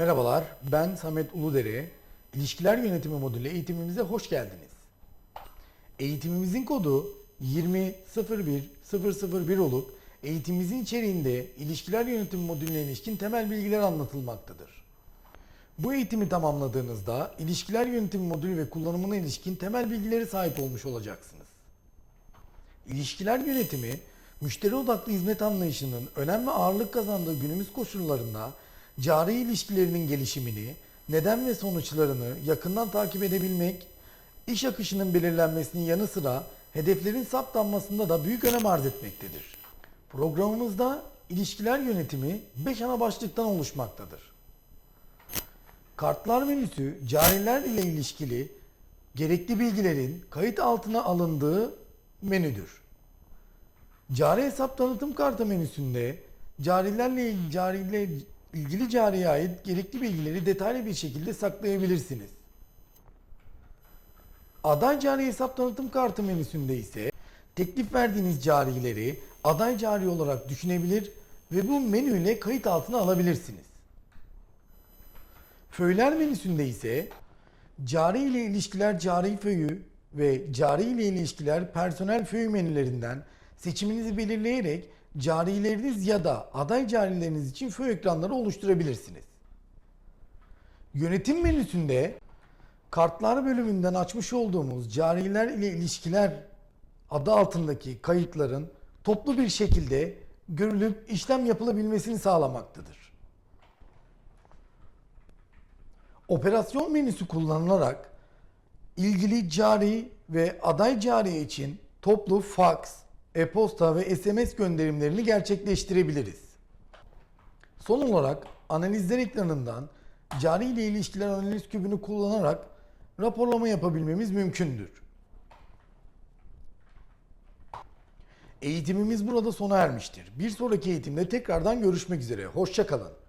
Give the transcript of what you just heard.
Merhabalar, ben Samet Uludere. İlişkiler Yönetimi modülü eğitimimize hoş geldiniz. Eğitimimizin kodu 2001001 olup eğitimimizin içeriğinde ilişkiler yönetimi modülüne ilişkin temel bilgiler anlatılmaktadır. Bu eğitimi tamamladığınızda ilişkiler yönetimi modülü ve kullanımına ilişkin temel bilgileri sahip olmuş olacaksınız. İlişkiler yönetimi, müşteri odaklı hizmet anlayışının önem ve ağırlık kazandığı günümüz koşullarında cari ilişkilerinin gelişimini, neden ve sonuçlarını yakından takip edebilmek, iş akışının belirlenmesinin yanı sıra hedeflerin saptanmasında da büyük önem arz etmektedir. Programımızda ilişkiler yönetimi 5 ana başlıktan oluşmaktadır. Kartlar menüsü cariler ile ilişkili gerekli bilgilerin kayıt altına alındığı menüdür. Cari hesap tanıtım kartı menüsünde carilerle cariyle ilgili cariye ait gerekli bilgileri detaylı bir şekilde saklayabilirsiniz. Aday cari hesap tanıtım kartı menüsünde ise teklif verdiğiniz carileri aday cari olarak düşünebilir ve bu menüyle kayıt altına alabilirsiniz. Föyler menüsünde ise cari ile ilişkiler cari föyü ve cari ile ilişkiler personel föyü menülerinden seçiminizi belirleyerek carileriniz ya da aday carileriniz için föy ekranları oluşturabilirsiniz. Yönetim menüsünde kartlar bölümünden açmış olduğumuz cariler ile ilişkiler adı altındaki kayıtların toplu bir şekilde görülüp işlem yapılabilmesini sağlamaktadır. Operasyon menüsü kullanılarak ilgili cari ve aday cari için toplu fax, e-posta ve SMS gönderimlerini gerçekleştirebiliriz. Son olarak analizler ekranından cari ile ilişkiler analiz kübünü kullanarak raporlama yapabilmemiz mümkündür. Eğitimimiz burada sona ermiştir. Bir sonraki eğitimde tekrardan görüşmek üzere. Hoşçakalın.